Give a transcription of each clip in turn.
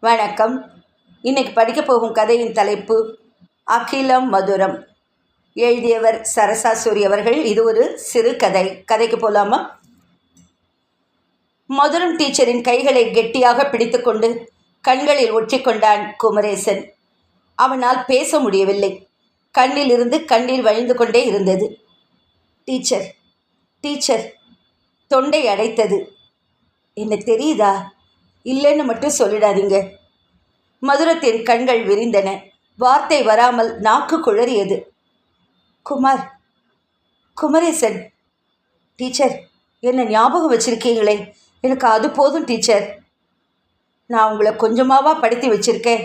வணக்கம். இன்னைக்கு படிக்க போகும் கதையின் தலைப்பு அகிலம் மதுரம். எழுதியவர் சரசா சூரி அவர்கள். இது ஒரு சிறு கதை. கதைக்கு போலாமா? மதுரம் டீச்சரின் கைகளை கெட்டியாக பிடித்துக்கொண்டு கண்களில் ஒற்றிக்கொண்டான் குமரேசன். அவனால் பேச முடியவில்லை. கண்ணிலிருந்து கண்ணீர் வழிந்து கொண்டே இருந்தது. டீச்சர் டீச்சர் தொண்டை அடைத்தது. என்ன தெரியுதா? இல்லைன்னு மட்டும் சொல்லிடாதீங்க. மதுரத்தின் கண்கள் விரிந்தன. வார்த்தை வராமல் நாக்கு குழறியது. குமார் குமரேசன் டீச்சர் என்ன ஞாபகம் வச்சிருக்கீங்களே? எனக்கு அது போதும் டீச்சர். நான் உங்களை கொஞ்சமாவா படுத்தி வச்சிருக்கேன்.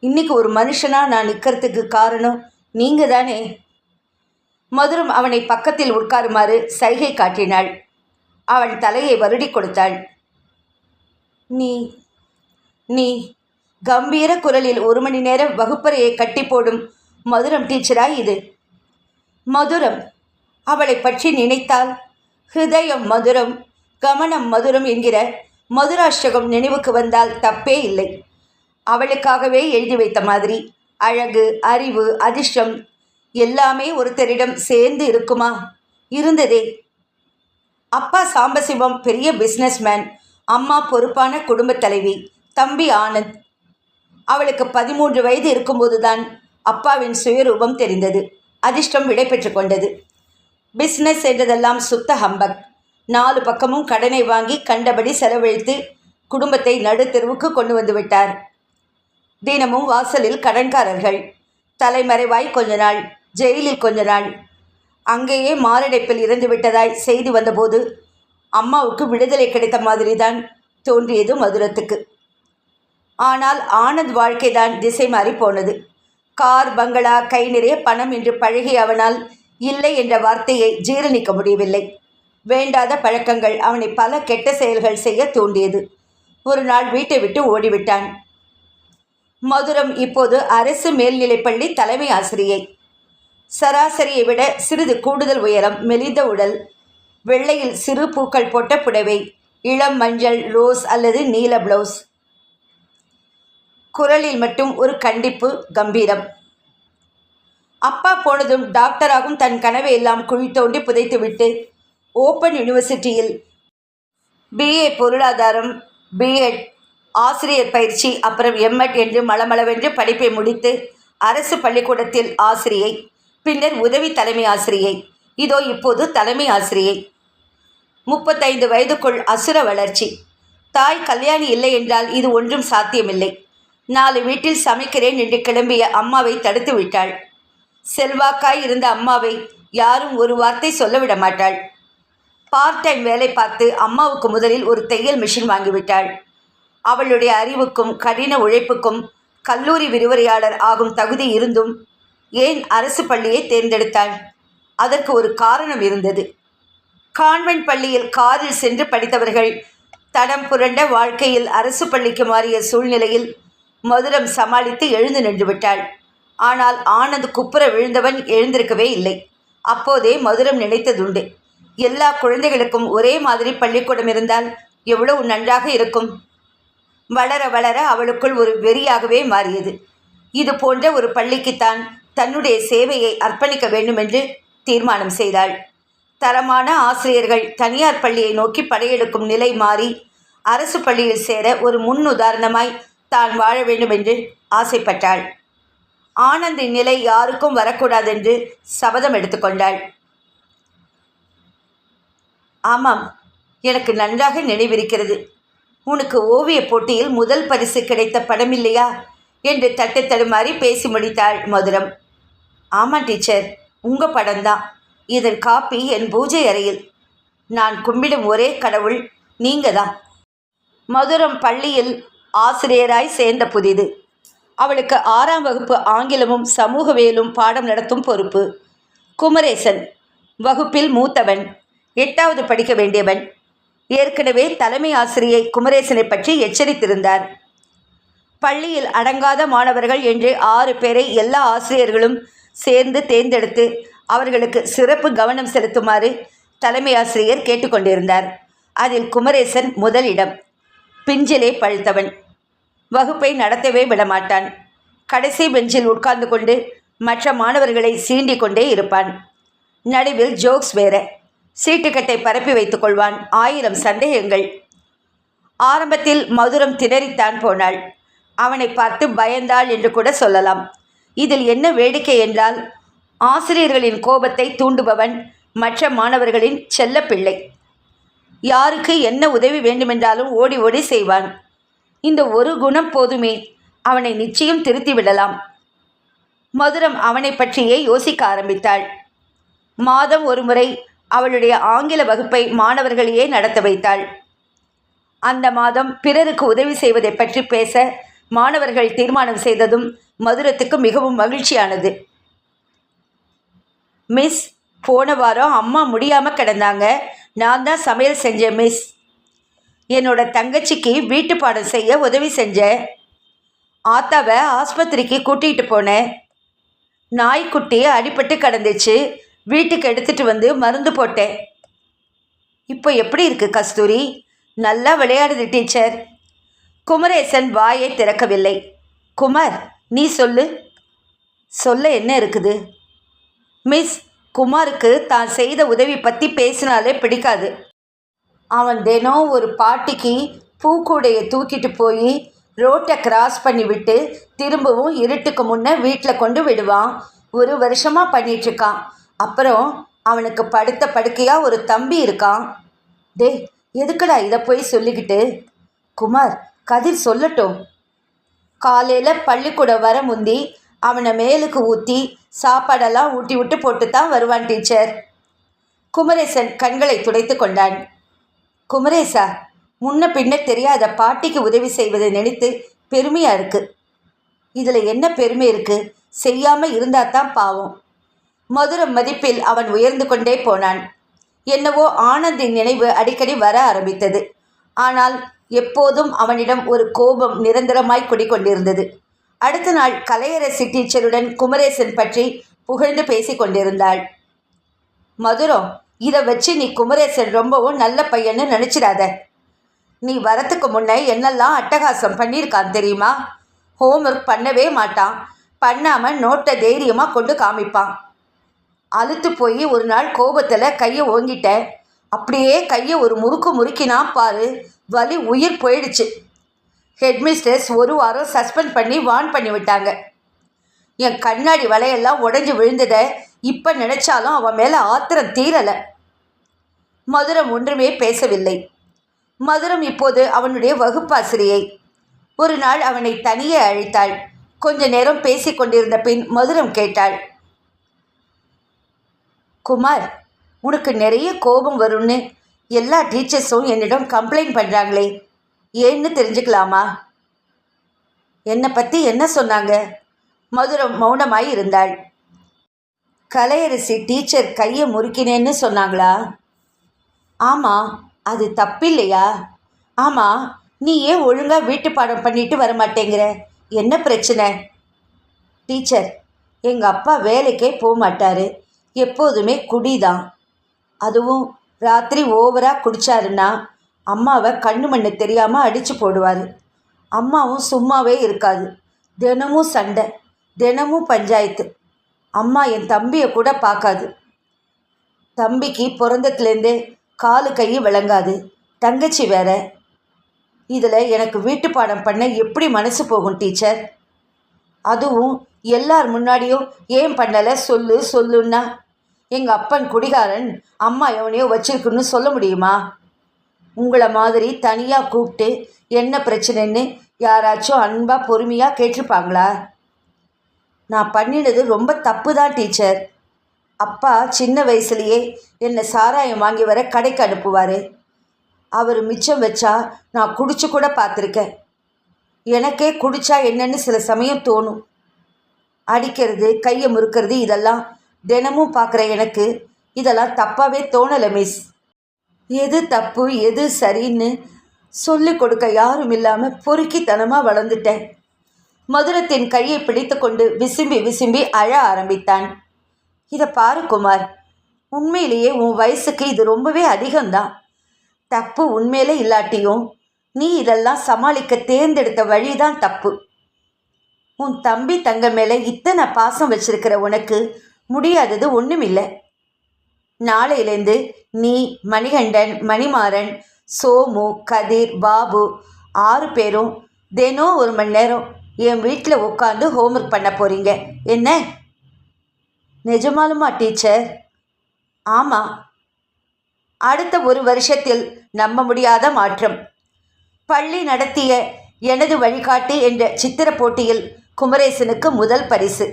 இன்னைக்கு ஒரு மனுஷனாக நான் நிற்கிறதுக்கு காரணம் நீங்கள் தானே மதுரம் அவனை பக்கத்தில் உட்காருமாறு சைகை காட்டினாள். அவன் தலையை வருடி கொடுத்தாள். நீ நீ கம்பீர குரலில் ஒரு மணி நேரம் வகுப்பறையை கட்டி போடும் மதுரம் டீச்சரா இது. மதுரம் அவளை பற்றி நினைத்தால் ஹிருதயம் மதுரம் கமனம் மதுரம் என்கிற மதுராஷ்டகம் நினைவுக்கு வந்தால் தப்பே இல்லை. அவளுக்காகவே எழுதி வைத்த மாதிரி அழகு அறிவு அதிர்ஷ்டம் எல்லாமே ஒருத்தரிடம் சேர்ந்து இருக்குமா? இருந்ததே. அப்பா சாம்பசிவம் பெரிய பிஸ்னஸ்மேன் அம்மா பொறுப்பான குடும்பத் தலைவி தம்பி ஆனந்த். அவளுக்கு பதிமூன்று வயது இருக்கும்போதுதான் அப்பாவின் சுயரூபம் தெரிந்தது. அதிர்ஷ்டம் விடை பெற்று கொண்டது. பிஸ்னஸ் என்றதெல்லாம் சுத்த ஹம்பக். நாலு பக்கமும் கடனை வாங்கி கண்டபடி செலவழித்து குடும்பத்தை நடுத்தெருவுக்கு கொண்டு வந்து விட்டார். தினமும் வாசலில் கடன்காரர்கள். தலைமறைவாய் கொஞ்ச நாள் ஜெயிலில் கொஞ்ச நாள். அங்கேயே மாரடைப்பில் இறந்து விட்டதாய் செய்தி வந்தபோது அம்மாவுக்கு விடுதலை கிடைத்த மாதிரி தான் தோன்றியது மதுரத்துக்கு. ஆனால் ஆனந்த் வாழ்க்கைதான் திசை மாறி போனது. கார் பங்களா கை நிறைய பணம் என்று பழகி அவனால் இல்லை என்ற வார்த்தையை ஜீரணிக்க முடியவில்லை. வேண்டாத பழக்கங்கள் அவனை பல கெட்ட செயல்கள் செய்ய தூண்டியது. ஒரு நாள் வீட்டை விட்டு ஓடிவிட்டான். மதுரம் இப்போது அரசு மேல்நிலைப்பள்ளி தலைமை ஆசிரியை. சராசரியை விட சிறிது கூடுதல் உயரம் மெலிந்த உடல் வெள்ளையில் சிறு பூக்கள் போட்ட புடவை இளம் மஞ்சள் ரோஸ் அல்லது நீல பிளவுஸ். குரலில் மட்டும் ஒரு கண்டிப்பு கம்பீரம். அப்பா போனதும் டாக்டராகும் தன் கனவை எல்லாம் குழி தோண்டி புதைத்துவிட்டு ஓப்பன் யூனிவர்சிட்டியில் பிஏ பொருளாதாரம் பிஎட் ஆசிரியர் பயிற்சி அப்புறம் எம்எட் என்று மளமளவென்று படிப்பை முடித்து அரசு பள்ளிக்கூடத்தில் ஆசிரியை பின்னர் உதவி தலைமை ஆசிரியை. இதோ இப்போது தலைமை ஆசிரியை. முப்பத்தைந்து வயதுக்குள் அசுர வளர்ச்சி. தாய் கல்யாணி இல்லை என்றால் இது ஒன்றும் சாத்தியமில்லை. நாலு வீட்டில் சமைக்கிறேன் என்று கிளம்பிய அம்மாவை தடுத்து விட்டாள். செல்வாக்காய் இருந்த அம்மாவை யாரும் ஒரு வார்த்தை சொல்ல மாட்டாள். பார்ட் டைம் வேலை பார்த்து அம்மாவுக்கு முதலில் ஒரு தையல் மிஷின் வாங்கிவிட்டாள் அவளுடைய அறிவுக்கும் கடின உழைப்புக்கும் கல்லூரி விரிவுரையாளர் ஆகும் தகுதி இருந்தும் ஏன் அரசு பள்ளியை தேர்ந்தெடுத்தாள்? அதற்கு ஒரு காரணம் இருந்தது. கான்வென்ட் பள்ளியில் காரில் சென்று படித்தவர்கள் தடம் புரண்ட வாழ்க்கையில் அரசு பள்ளிக்கு மாறிய சூழ்நிலையில் மதுரம் சமாளித்து எழுந்து நின்று விட்டாள். ஆனால் ஆனந்த் குப்புற விழுந்தவன் எழுந்திருக்கவே இல்லை. அப்போதே மதுரம் நினைத்ததுண்டு. எல்லா குழந்தைகளுக்கும் ஒரே மாதிரி பள்ளிக்கூடம் இருந்தால் எவ்வளவு நன்றாக இருக்கும்? வளர வளர அவளுக்குள் ஒரு வெறியாகவே மாறியது. இது போன்ற ஒரு பள்ளிக்குத்தான் தன்னுடைய சேவையை அர்ப்பணிக்க வேண்டுமென்று தீர்மானம் செய்தாள். தரமான ஆசிரியர்கள் தனியார் பள்ளியை நோக்கி படையெடுக்கும் நிலை மாறி அரசு பள்ளியில் சேர ஒரு முன் உதாரணமாய் தான் வாழ வேண்டுமென்று ஆசைப்பட்டாள். ஆனந்தின் நிலை யாருக்கும் வரக்கூடாதென்று சபதம் எடுத்துக்கொண்டாள் ஆமாம் எனக்கு நன்றாக நினைவிருக்கிறது. உனக்கு ஓவியப் போட்டியில் முதல் பரிசு கிடைத்த படம் இல்லையா? என்று தட்டை தடுமாறி பேசி முடித்தாள் மதுரம். ஆமாம் டீச்சர். உங்கள் படம்தான். இதன் காப்பி என் பூஜை அறையில். நான் கும்பிடும் ஒரே கடவுள் நீங்கள் தான் மதுரம் பள்ளியில் ஆசிரியராய் சேர்ந்த புதிது. அவளுக்கு ஆறாம் வகுப்பு ஆங்கிலமும் சமூகவியலும் பாடம் நடத்தும் பொறுப்பு. குமரேசன் வகுப்பில் மூத்தவன். எட்டாவது படிக்க வேண்டியவன். ஏற்கனவே தலைமை ஆசிரியை குமரேசனை பற்றி எச்சரித்திருந்தார். பள்ளியில் அடங்காத மாணவர்கள் என்று ஆறு பேரை எல்லா ஆசிரியர்களும் சேர்ந்து தேர்ந்தெடுத்து அவர்களுக்கு சிறப்பு கவனம் செலுத்துமாறு தலைமை ஆசிரியர் கேட்டுக்கொண்டிருந்தார். அதில் குமரேசன் முதலிடம். பிஞ்சிலே பழுத்தவன். வகுப்பை நடத்தவே விடமாட்டான். கடைசி பெஞ்சில் உட்கார்ந்து கொண்டு மற்ற மாணவர்களை சீண்டி கொண்டே இருப்பான். நடுவில் ஜோக்ஸ் வேற. சீட்டுக்கட்டை பரப்பி வைத்துக் கொள்வான். ஆயிரம் சந்தேகங்கள். ஆரம்பத்தில் மதுரம் திணறித்தான் போனாள். அவனை பார்த்து பயந்தாள் என்று கூட சொல்லலாம். இதில் என்ன வேடிக்கை என்றால் ஆசிரியர்களின் கோபத்தை தூண்டுபவன் மற்ற மாணவர்களின் செல்லப்பிள்ளை. யாருக்கு என்ன உதவி வேண்டுமென்றாலும் ஓடி ஓடி செய்வான். இந்த ஒரு குணம் போதுமே அவனை நிச்சயம் திருத்தி விடலாம். மதுரம் அவனை பற்றியே யோசிக்க ஆரம்பித்தாள். மாதம் ஒரு முறை அவளுடைய ஆங்கில வகுப்பை மாணவர்களையே நடத்த வைத்தாள். அந்த மாதம் பிறருக்கு உதவி செய்வதை பற்றி பேச மாணவர்கள் தீர்மானம் செய்ததும் மதுரத்துக்கு மிகவும் மகிழ்ச்சியானது. மிஸ் போன வாரம் அம்மா முடியாமல் கிடந்தாங்க. நான் தான் சமையல் செஞ்சேன் மிஸ். என்னோட தங்கச்சிக்கு வீட்டு பாடம் செய்ய உதவி செஞ்சேன். ஆத்தாவை ஆஸ்பத்திரிக்கு கூட்டிகிட்டு போனேன். நாய்க்குட்டி அடிபட்டு கிடந்துச்சு. வீட்டுக்கு எடுத்துகிட்டு வந்து மருந்து போட்டேன். இப்போ எப்படி இருக்குது கஸ்தூரி? நல்லா விளையாடுது டீச்சர். குமரேசன் வாயை திறக்கவில்லை. குமார் நீ சொல்லு. சொல்ல என்ன இருக்குது? மிஸ் குமாருக்கு தான் செய்த உதவி பற்றி பேசினாலே பிடிக்காது. அவன் தினம் ஒரு பாட்டிக்கு பூக்கூடையை தூக்கிட்டு போய் ரோட்டை கிராஸ் பண்ணிவிட்டு திரும்பவும் இருட்டுக்கு முன்னே வீட்டில் கொண்டு விடுவான். ஒரு வருஷமாக பண்ணிகிட்ருக்கான் அப்புறம் அவனுக்கு படுத்த படுக்கையாக ஒரு தம்பி இருக்கான். டே எதுக்குடா இதை போய் சொல்லிக்கிட்டு? குமார் கதிர் சொல்லட்டும். காலையில் பள்ளிக்கூடம் வர முந்தி அவனை மேலுக்கு ஊற்றி சாப்பாடெல்லாம் ஊட்டி விட்டு போட்டு தான் வருவான் டீச்சர். குமரேசன் கண்களை துடைத்து கொண்டான். குமரேசா முன்ன பின்ன தெரியாத பாட்டிக்கு உதவி செய்வதை நினைத்து பெருமையாக இருக்கு. இதில் என்ன பெருமை இருக்கு? செய்யாமல் இருந்தால் தான் பாவம். மதுர மதிப்பில் அவன் உயர்ந்து கொண்டே போனான். என்னவோ ஆனந்தின் நினைவு அடிக்கடி வர ஆரம்பித்தது. ஆனால் எப்போதும் அவனிடம் ஒரு கோபம் நிரந்தரமாய் குடிக்கொண்டிருந்தது. அடுத்த நாள் கலையரசி டீச்சருடன் குமரேசன் பற்றி புகழ்ந்து பேசி கொண்டிருந்தாள். மதுரம் இதை வச்சு நீ குமரேசன் ரொம்பவும் நல்ல பையன்னு நினச்சிடாத. நீ வரத்துக்கு முன்னே என்னெல்லாம் அட்டகாசம் பண்ணியிருக்கான் தெரியுமா? ஹோம்ஒர்க் பண்ணவே மாட்டான். பண்ணாமல் நோட்டை தைரியமாக கொண்டு காமிப்பான். அழுத்து போய் ஒரு நாள் கோபத்தில் கையை ஓங்கிட்டேன். அப்படியே கையை ஒரு முறுக்கு முறுக்கினா பாரு. வலி உயிர் போயிடுச்சு. ஹெட்மிஸ்டர்ஸ் ஒரு வாரம் சஸ்பெண்ட் பண்ணி வார்ன் பண்ணி விட்டாங்க. என் கண்ணாடி வலையெல்லாம் உடஞ்சி விழுந்ததை இப்போ நினச்சாலும் அவன் மேலே ஆத்திரம் தீரலை. மதுரம் ஒன்றுமே பேசவில்லை. மதுரம் இப்போது அவனுடைய வகுப்பாசிரியை. ஒரு நாள் அவனை தனியே அழைத்தாள். கொஞ்ச நேரம் பேசி கொண்டிருந்த பின் மதுரம் கேட்டாள். குமார் உனக்கு நிறைய கோபம் வரும்னு எல்லா டீச்சர்ஸும் என்னிடம் கம்ப்ளைண்ட் பண்ணுறாங்களே ஏன்னு தெரிஞ்சுக்கலாமா? என்னை பற்றி என்ன சொன்னாங்க? மதுரம் மௌனமாய் இருந்தாள். கலையரசி டீச்சர் கையை முறுக்கினேன்னு சொன்னாங்களா? ஆமாம் அது தப்பில்லையா? ஆமாம் நீ ஏன் ஒழுங்காக வீட்டு பாடம் பண்ணிட்டு வர மாட்டேங்கிற என்ன பிரச்சனை? டீச்சர் எங்கள் அப்பா வேலைக்கே போக மாட்டார் எப்போதுமே குடிதான். அதுவும் ராத்திரி ஓவராக குடித்தாருன்னா அம்மாவை கண்ணு மண்ணு தெரியாமல் அடித்து போடுவார். அம்மாவும் சும்மாவே இருக்காது. தினமும் சண்டை தினமும் பஞ்சாயத்து. அம்மா என் தம்பியை கூட பார்க்காது. தம்பிக்கு பிறந்தத்துலேருந்தே காலு கை விளங்காது. தங்கச்சி வேற. இதில் எனக்கு வீட்டு பாடம் பண்ண எப்படி மனசு போகும் டீச்சர்? அதுவும் எல்லார் முன்னாடியும் ஏன் பண்ணலை? சொல்லு சொல்லுன்னா. எங்கள் அப்பன் குடிகாரன் அம்மா எவனையோ வச்சிருக்குன்னு சொல்ல முடியுமா? உங்களை மாதிரி தனியாக கூப்பிட்டு என்ன பிரச்சனைன்னு யாராச்சும் அன்பாக பொறுமையாக கேட்டிருப்பாங்களா? நான் பண்ணினது ரொம்ப தப்பு தான் டீச்சர். அப்பா சின்ன வயசுலேயே என்னை சாராயம் வாங்கி வர கடைக்கு அனுப்புவார். அவர் மிச்சம் வச்சா நான் குடிச்சு கூட பார்த்துருக்கேன். எனக்கே குடிச்சா என்னன்னு சில சமயம் தோணும். அடிக்கிறது கையை முறுக்கிறது இதெல்லாம் தினமும் பார்க்குற எனக்கு இதெல்லாம் தப்பாகவே தோணலை மிஸ் எது தப்பு எது சரின்னு சொல்லிக் கொடுக்க யாரும் இல்லாமல் பொறுக்கித்தனமாக வளர்ந்துட்டேன். மதுரத்தின் கையை பிடித்துக்கொண்டு விசும்பி விசும்பி அழ ஆரம்பித்தான். இதை பாரு குமார். உண்மையிலேயே உன் வயசுக்கு இது ரொம்பவே அதிகம்தான். தப்பு உண்மையிலே இல்லாட்டியும் நீ இதெல்லாம் சமாளிக்க தேர்ந்தெடுத்த வழிதான் தப்பு. உன் தம்பி தங்க மேலே இத்தனை பாசம் வச்சிருக்கிற உனக்கு முடியாதது ஒன்றுமில்லை நாளையிலேருந்து நீ மணிகண்டன் மணிமாறன் சோமு கதிர் பாபு ஆறு பேரும் தினம் ஒரு மணி நேரம் என் வீட்டில் உட்காந்து ஹோம்ஒர்க் பண்ண போகிறீங்க என்ன? நிஜமாலுமா டீச்சர்? ஆமாம் அடுத்த ஒரு வருஷத்தில் நம்ப முடியாத மாற்றம். பள்ளி நடத்திய எனது வழிகாட்டி என்ற சித்திர போட்டியில் குமரேசனுக்கு முதல் பரிசு.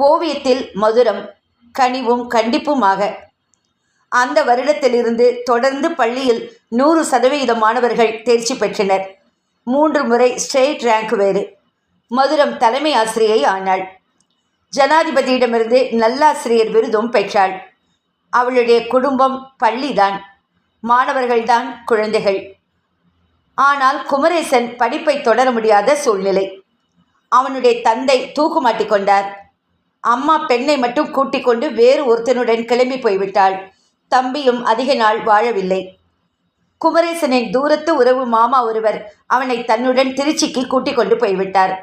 ஓவியத்தில் மதுரம் கனிவும் கண்டிப்புமாக. அந்த வருடத்திலிருந்து தொடர்ந்து பள்ளியில் நூறு சதவிகித மாணவர்கள் தேர்ச்சி பெற்றனர். மூன்று முறை ஸ்டேட் ரேங்க் வேறு. மதுரம் தலைமை ஆசிரியை ஆனாள். ஜனாதிபதியிடமிருந்து நல்லாசிரியர் விருதும் பெற்றாள். அவளுடைய குடும்பம் பள்ளிதான். மாணவர்கள்தான் குழந்தைகள். ஆனால் குமரேசன் படிப்பை தொடர முடியாத சூழ்நிலை. அவனுடைய தந்தை தூக்குமாட்டி கொண்டார். அம்மா பெண்ணை மட்டும் கூட்டிக் கொண்டு வேறு ஒருத்தனுடன் கிளம்பி போய்விட்டாள். தம்பியும் அதிக நாள் வாழவில்லை. குமரேசனின் தூரத்து உறவு மாமா ஒருவர் அவனை தன்னுடன் திருச்சிக்கு கூட்டிக் கொண்டு போய்விட்டார்.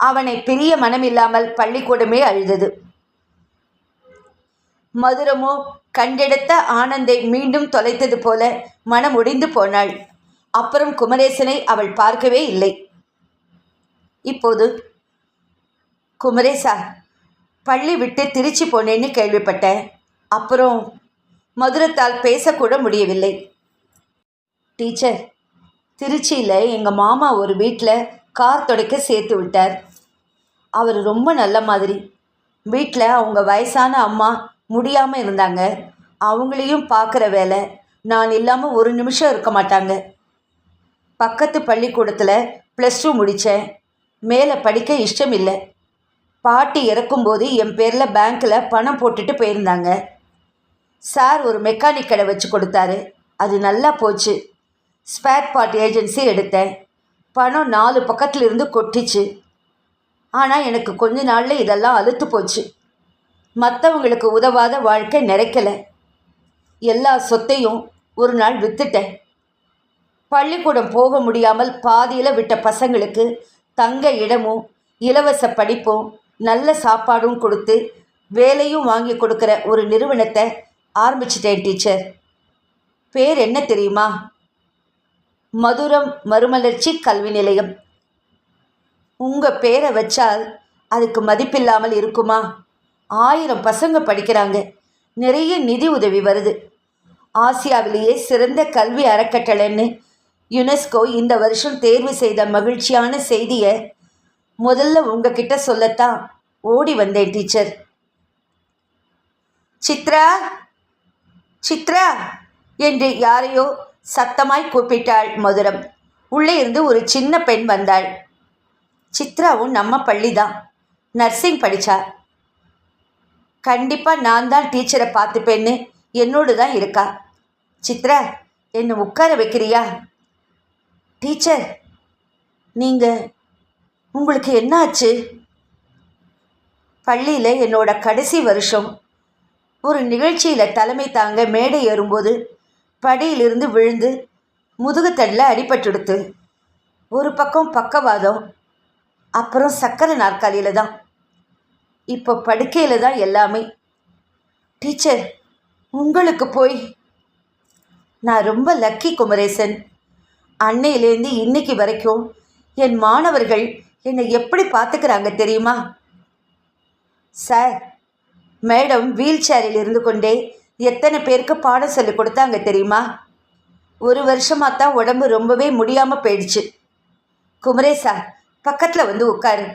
அவனை பிரிய மனமில்லாமல் பள்ளிக்கூடமே அழுதது. மதுரமோ கண்டெடுத்த ஆனந்தை மீண்டும் தொலைத்தது போல மனம் ஒடிந்து போனாள். அப்புறம் குமரேசனை அவள் பார்க்கவே இல்லை. இப்போது குமரேசா பள்ளி விட்டு திருச்சி போனேன்னு கேள்விப்பட்டேன். அப்புறம் மதுரத்தால் பேசக்கூட முடியவில்லை. டீச்சர் திருச்சியில் எங்கள் மாமா ஒரு வீட்டில் கார் துடைக்க சேர்த்து விட்டார். அவர் ரொம்ப நல்ல மாதிரி. வீட்டில் அவங்க வயசான அம்மா முடியாமல் இருந்தாங்க. அவங்களையும் பார்க்குற வேலை. நான் இல்லாமல் ஒரு நிமிஷம் இருக்க மாட்டாங்க. பக்கத்து பள்ளிக்கூடத்தில் ப்ளஸ் டூ முடித்தேன் மேலே படிக்க இஷ்டம் இல்லை பாட்டி இறக்கும்போது என் பேரில் பேங்க்கில் பணம் போட்டுட்டு போயிருந்தாங்க. சார் ஒரு மெக்கானிக் கடை வச்சு கொடுத்தாரு. அது நல்லா போச்சு. ஸ்பேர் பார்ட் ஏஜென்சி எடுத்தேன். பணம் நாலு பக்கத்தில் இருந்து கொட்டிச்சு. ஆனால் எனக்கு கொஞ்ச நாளில் இதெல்லாம் அழுத்து போச்சு. மற்றவங்களுக்கு உதவாத வாழ்க்கை நிறைக்கலை. எல்லா சொத்தையும் ஒரு நாள் விற்றுட்டேன் பள்ளிக்கூடம் போக முடியாமல் பாதியில் விட்ட பசங்களுக்கு தங்க இடமும் இலவச படிப்பும் நல்ல சாப்பாடும் கொடுத்து வேலையும் வாங்கி கொடுக்குற ஒரு நிறுவனத்தை ஆரம்பிச்சிட்டேன் டீச்சர். பேர் என்ன தெரியுமா? மதுரம் மறுமலர்ச்சி கல்வி நிலையம். உங்கள் பேரை வச்சால் அதுக்கு மதிப்பில்லாமல் இருக்குமா? ஆயிரம் பசங்க படிக்கிறாங்க. நிறைய நிதி உதவி வருது. ஆசியாவிலேயே சிறந்த கல்வி அறக்கட்டளைன்னு யுனெஸ்கோ இந்த வருஷம் தேர்வு செய்த மகிழ்ச்சியான செய்தியை முதல்ல உங்ககிட்ட சொல்லத்தான் ஓடி வந்தேன் டீச்சர் சித்ரா சித்ரா என்று யாரையோ சத்தமாய் கூப்பிட்டாள் மதுரம். உள்ளே இருந்து ஒரு சின்ன பெண் வந்தாள். சித்ராவும் நம்ம பள்ளி தான் நர்சிங் படித்தா கண்டிப்பாக நான் தான் டீச்சரை பார்த்துப்பேன்னு என்னோடு தான் இருக்கா. சித்ரா என்னை உட்கார வைக்கிறியா? டீச்சர் நீங்கள் உங்களுக்கு என்னாச்சு? பள்ளியில் என்னோட கடைசி வருஷம். ஒரு நிகழ்ச்சியில் தலைமை தாங்க மேடை ஏறும்போது படியிலிருந்து விழுந்து முதுகுத்தடில் அடிபட்டுடுத்து ஒரு பக்கம் பக்கவாதம் அப்புறம் சக்கரை நாற்காலியில் தான். இப்போ படுக்கையில் தான் எல்லாமே. டீச்சர் உங்களுக்கு போய். நான் ரொம்ப லக்கி குமரேசன். அன்னையிலேருந்து இன்னைக்கு வரைக்கும் என் மாணவர்கள் என்னை எப்படி பார்த்துக்கிறாங்க தெரியுமா? சார் மேடம் வீல் சேரில் இருந்து கொண்டே எத்தனை பேருக்கு பாடம் சொல்லி கொடுத்தாங்க தெரியுமா? ஒரு வருஷமாக தான் உடம்பு ரொம்பவே முடியாமல் போயிடுச்சு. குமரேசா பக்கத்தில் வந்து உட்காரு.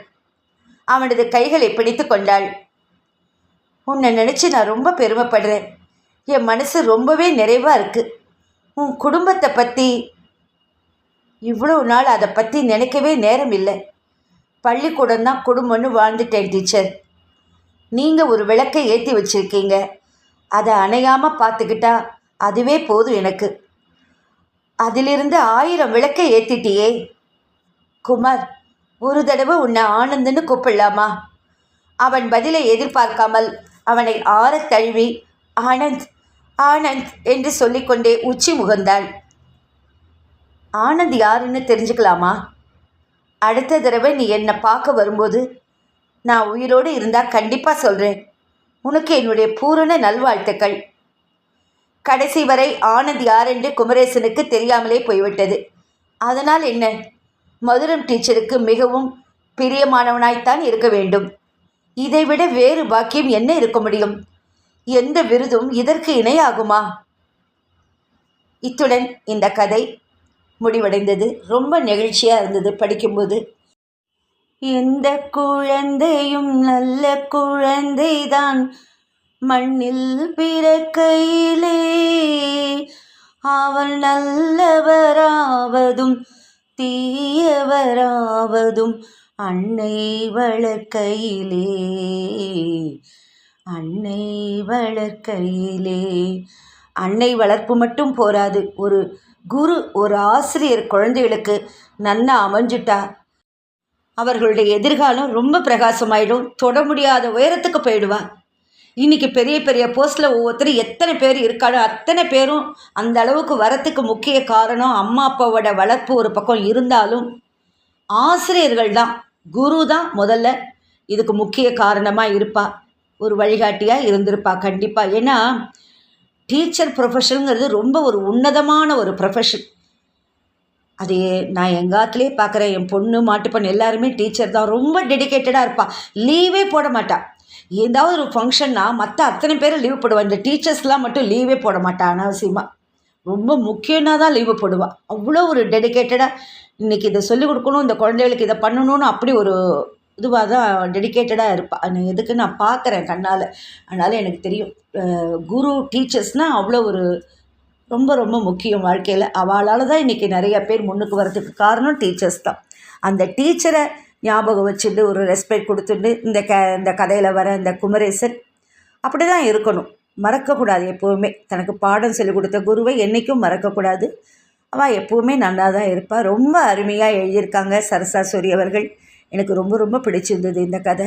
அவனது கைகளை பிடித்து கொண்டாள். உன்னை நினச்சி நான் ரொம்ப பெருமைப்படுறேன். என் மனசு ரொம்பவே நிறைவாக இருக்குது உன் குடும்பத்தை பற்றி இவ்வளோ நாள் அதை பற்றி நினைக்கவே நேரம் இல்லை. பள்ளிக்கூடம் தான் குடும்பம்னு வாழ்ந்துட்டேன் டீச்சர். நீங்கள் ஒரு விளக்கை ஏற்றி வச்சுருக்கீங்க. அதை அணையாமல் பார்த்துக்கிட்டா அதுவே போதும் எனக்கு. அதிலிருந்து ஆயிரம் விளக்கை ஏற்றிட்டியே குமார் ஒரு தடவை உன்னை ஆனந்துன்னு கூப்பிடலாமா? அவன் பதிலை எதிர்பார்க்காமல் அவனை ஆறத் தழுவி ஆனந்த் ஆனந்த் என்று சொல்லிக்கொண்டே உச்சி முகந்தாள். ஆனந்த் யாருன்னு தெரிஞ்சுக்கலாமா? அடுத்த தடவை நீ என்னை பார்க்க வரும்போது நான் உயிரோடு இருந்தால் கண்டிப்பாக சொல்கிறேன் உனக்கு என்னுடைய பூரண நல்வாழ்த்துக்கள். கடைசி வரை ஆனந்த் யார் என்று குமரேசனுக்கு தெரியாமலே போய்விட்டது. அதனால் என்ன? மதுரம் டீச்சருக்கு மிகவும் பிரியமானவனாய்த்தான் இருக்க வேண்டும். இதைவிட வேறு பாக்கியம் என்ன இருக்க முடியும்? எந்த விருதும் இதற்கு இணையாகுமா? இத்துடன் இந்த கதை முடிவடைந்தது. ரொம்ப நெகிழ்ச்சியாக இருந்தது படிக்கும்போது. எந்த குழந்தையும் நல்ல குழந்தைதான். மண்ணில் பிறக்கையிலே அவள் நல்லவராவதும் தீயவராவதும் அன்னை வளர்க்கையிலே. அன்னை வளர்க்கையிலே. அன்னை வளர்ப்பு மட்டும் போராது. ஒரு குரு ஒரு ஆசிரியர் குழந்தைகளுக்கு நன்னா அமைஞ்சிட்டா? அவர்களுடைய எதிர்காலம் ரொம்ப பிரகாசமாயிடும். தொட முடியாத உயரத்துக்கு போயிடுவா. இன்றைக்கி பெரிய பெரிய போஸ்ட்டில் ஒவ்வொருத்தரும் எத்தனை பேர் இருக்காளோ அத்தனை பேரும் அந்த அளவுக்கு வரத்துக்கு முக்கிய காரணம் அம்மா அப்பாவோட வளர்ப்பு ஒரு பக்கம் இருந்தாலும் ஆசிரியர்கள் தான். குரு தான் முதல்ல இதுக்கு முக்கிய காரணமாக இருப்பா. ஒரு வழிகாட்டியாக இருந்திருப்பா கண்டிப்பாக ஏன்னா டீச்சர் ப்ரொஃபஷனுங்கிறது ரொம்ப ஒரு உன்னதமான ஒரு ப்ரொஃபஷன். அது நான் எங்காத்துலேயே பார்க்குறேன் என் பொண்ணு மாட்டுப்பண்ணு எல்லாருமே டீச்சர் தான். ரொம்ப டெடிக்கேட்டடாக இருப்பாள் லீவே போட மாட்டாள் ஏதாவது ஒரு ஃபங்க்ஷன்னா மற்ற அத்தனை பேரும் லீவு போடுவாள் இந்த டீச்சர்ஸ்லாம் மட்டும் லீவே போட மாட்டாள் அனாவசியமாக ரொம்ப முக்கியம்னா தான் லீவு போடுவாள் அவ்வளோ ஒரு டெடிக்கேட்டடாக இன்றைக்கி இதை சொல்லிக் கொடுக்கணும் இந்த குழந்தைகளுக்கு இதை பண்ணணும்னு அப்படி ஒரு இதுவாக தான் டெடிக்கேட்டடாக இருப்பாள் எதுக்கு நான் பார்க்குறேன் கண்ணால்? அதனால் எனக்கு தெரியும். குரு டீச்சர்ஸ்னால் அவ்வளோ ஒரு ரொம்ப ரொம்ப முக்கியம் வாழ்க்கையில். அவளால் தான் இன்றைக்கி நிறைய பேர் முன்னுக்கு வரதுக்கு காரணம் டீச்சர்ஸ் தான். அந்த டீச்சரை ஞாபகம் வச்சுட்டு ஒரு ரெஸ்பெக்ட் கொடுத்துட்டு இந்த க இந்த கதையில் வர இந்த குமரேசன் அப்படி தான் இருக்கணும். மறக்கக்கூடாது எப்போவுமே. தனக்கு பாடம் சொல்லிக் கொடுத்த குருவை என்றைக்கும் மறக்கக்கூடாது. அவள் எப்போவுமே நல்லா தான் இருப்பாள் ரொம்ப அருமையாக எழுதியிருக்காங்க சரசா அவர்கள். எனக்கு ரொம்ப ரொம்ப பிடிச்சிருந்தது இந்த கதை.